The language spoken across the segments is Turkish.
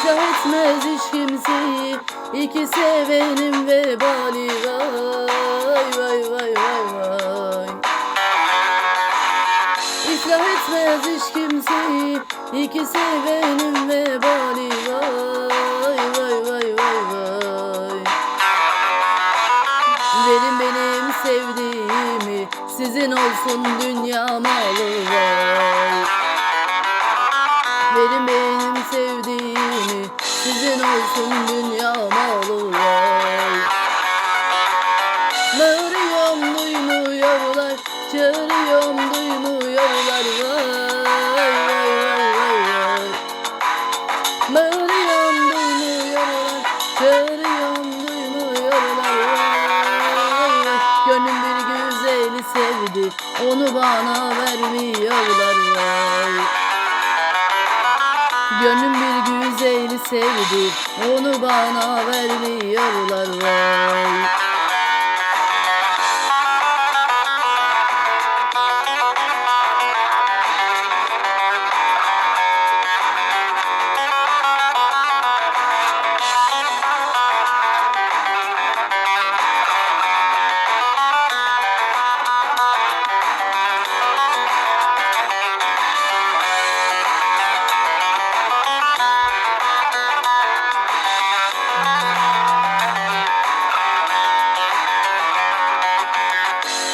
İslah etmez hiç kimseyi iki sevenim vebali. Vay vay vay vay vay. İslah etmez hiç kimseyi iki sevenim vebali. Vay vay vay vay vay. Verin benim sevdiğimi sizin olsun dünya malı. Vay sevdi Onu bana vermiyorlar vay Gönlüm bir güzeli sevdi. Onu bana vermiyorlar vay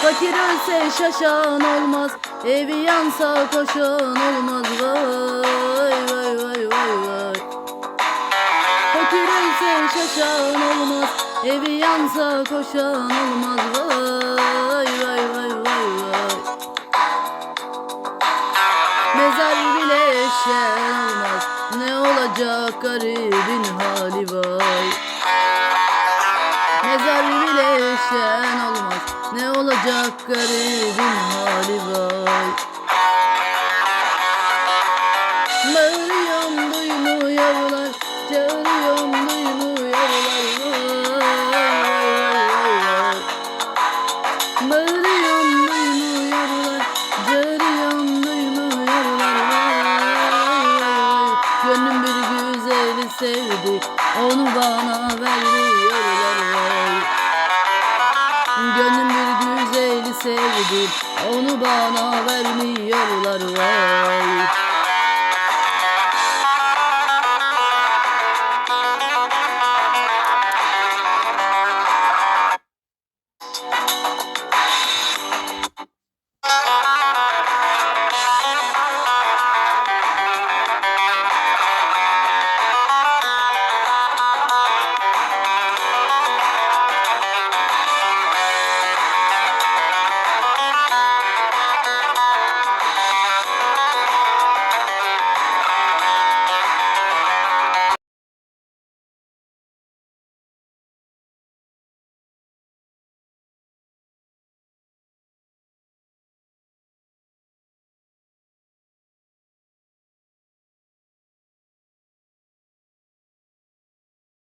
Fakir ölse şaşan olmaz Evi yansa koşan olmaz. Vay vay vay vay vay. Fakir ölse şaşan olmaz Evi yansa koşan olmaz. Vay vay vay vay vay. Mezar bile şen olmaz Ne olacak garibin hali vay. Mezar bile şen olmaz Ne olacak garibin hali vay? Bağırıyorum duymuyorlar Çağırıyorum duymuyorlar Vay vay vay vay Çağırıyorum duymuyorlar Vay Gönlüm bir güzeli sevdi Onu bana vermiyorlar vay Gönlüm bir güzeli sevdi Onu bana vermiyorlar vay